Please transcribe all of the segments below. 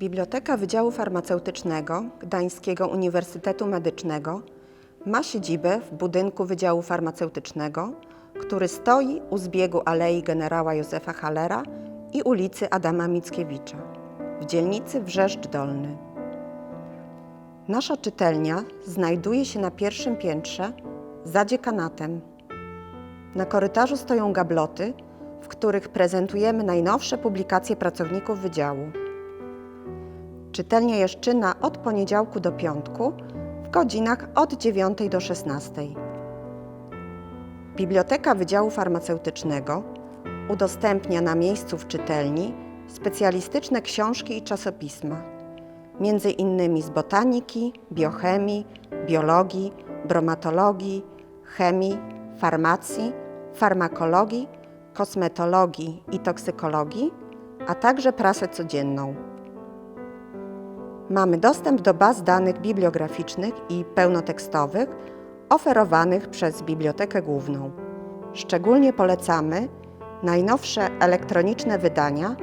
Biblioteka Wydziału Farmaceutycznego Gdańskiego Uniwersytetu Medycznego ma siedzibę w budynku Wydziału Farmaceutycznego, który stoi u zbiegu Alei Generała Józefa Hallera i ulicy Adama Mickiewicza w dzielnicy Wrzeszcz Dolny. Nasza czytelnia znajduje się na pierwszym piętrze za dziekanatem. Na korytarzu stoją gabloty, w których prezentujemy najnowsze publikacje pracowników wydziału. Czytelnia jest czynna od poniedziałku do piątku w godzinach od 9 do 16. Biblioteka Wydziału Farmaceutycznego udostępnia na miejscu w czytelni specjalistyczne książki i czasopisma, między innymi z botaniki, biochemii, biologii, bromatologii, chemii, farmacji, farmakologii, kosmetologii i toksykologii, a także prasę codzienną. Mamy dostęp do baz danych bibliograficznych i pełnotekstowych oferowanych przez Bibliotekę Główną. Szczególnie polecamy najnowsze elektroniczne wydania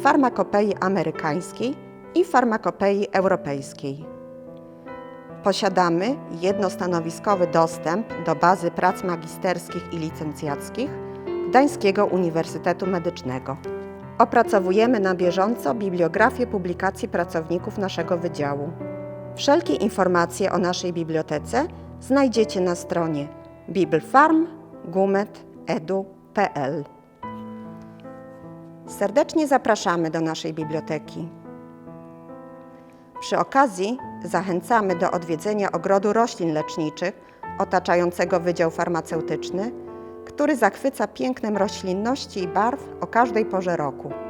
farmakopei amerykańskiej i farmakopei europejskiej. Posiadamy jednostanowiskowy dostęp do bazy prac magisterskich i licencjackich Gdańskiego Uniwersytetu Medycznego. Opracowujemy na bieżąco bibliografię publikacji pracowników naszego wydziału. Wszelkie informacje o naszej bibliotece znajdziecie na stronie biblefarm.gumet.edu.pl. Serdecznie zapraszamy do naszej biblioteki. Przy okazji zachęcamy do odwiedzenia ogrodu roślin leczniczych otaczającego Wydział Farmaceutyczny, który zachwyca pięknem roślinności i barw o każdej porze roku.